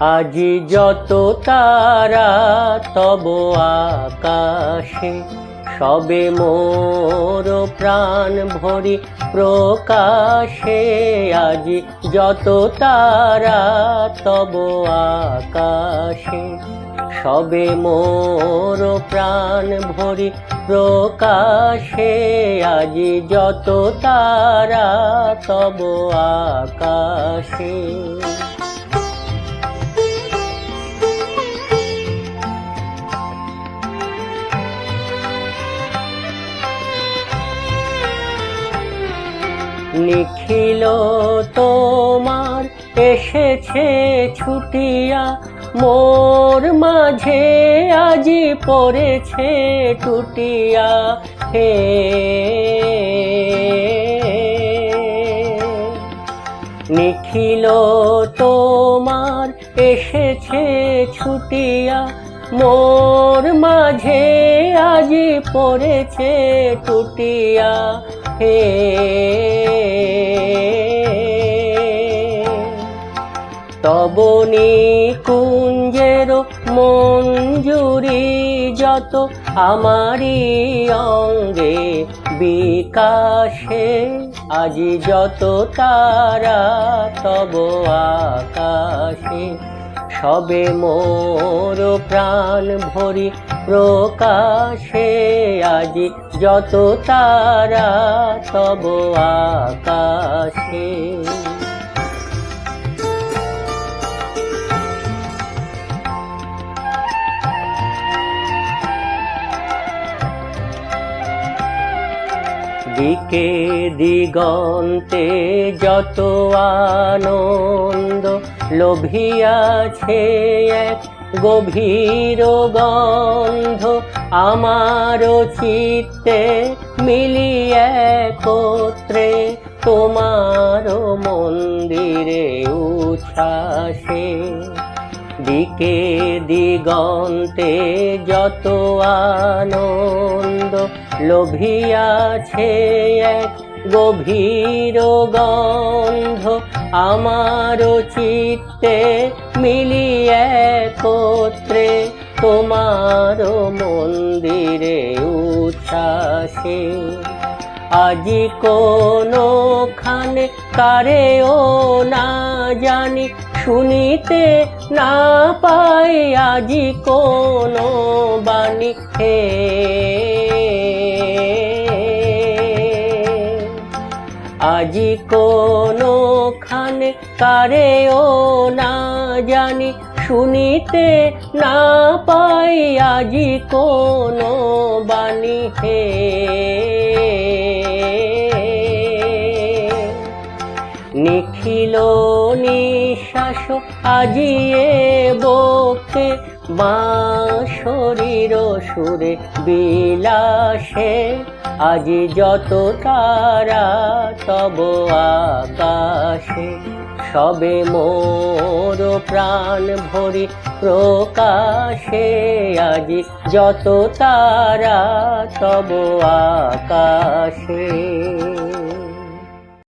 আজি যত তারা তব আকাশে, সবে মোর প্রাণ ভরি প্রকাশে। আজি যত তারা তব আকাশে, সবে মোর প্রাণ ভরি প্রকাশে। আজি যত তারা তব আকাশে। নিখিল তোমার এসেছে ছুটিয়া, মোর মাঝে আজি পড়েছে টুটিয়া। হে নিখিল তোমার এসেছে ছুটিয়া, মোর মাঝে আজি পড়েছে টুটিয়া। হে তবনি কুঞ্জের মঞ্জুরি যত আমারি অঙ্গে বিকাশে, আজি যত তারা তব আকাশে। সবে মোর প্রাণ ভরি প্রকাশে, আজি যত তারা তব আকাশে। দিকে দিগন্তে যত আনন্দ লোভিয়াছে এক গভীর গন্ধ আমার চিত্তে মিলিয়ে একত্রে তোমার মন্দিরে উচ্ছ্বাসে। দিকে দিগন্তে যত আনন্দ লোভিয়াছে এক গভীর গন্ধ আমার চিত্তে মিলিয়ে একত্রে তোমার মন্দিরে উচ্ছ্বাসে। আজি কোনো খানে কারেও না জানি, শুনিতে না পাই আজি কোনো বাণী। হে আজি কোনো খানে কারেও না জানি, শুনিতে না পাই আজি কোনো বাণী হে। নিখিল নিঃশ্বাস আজিয়ে বকে মা শরীর সুরে বিলাসে, আজি যত তারা তব আকাশে। সবে মোর প্রাণ ভরি প্রকাশে, আজি যত তারা তব আকাশে।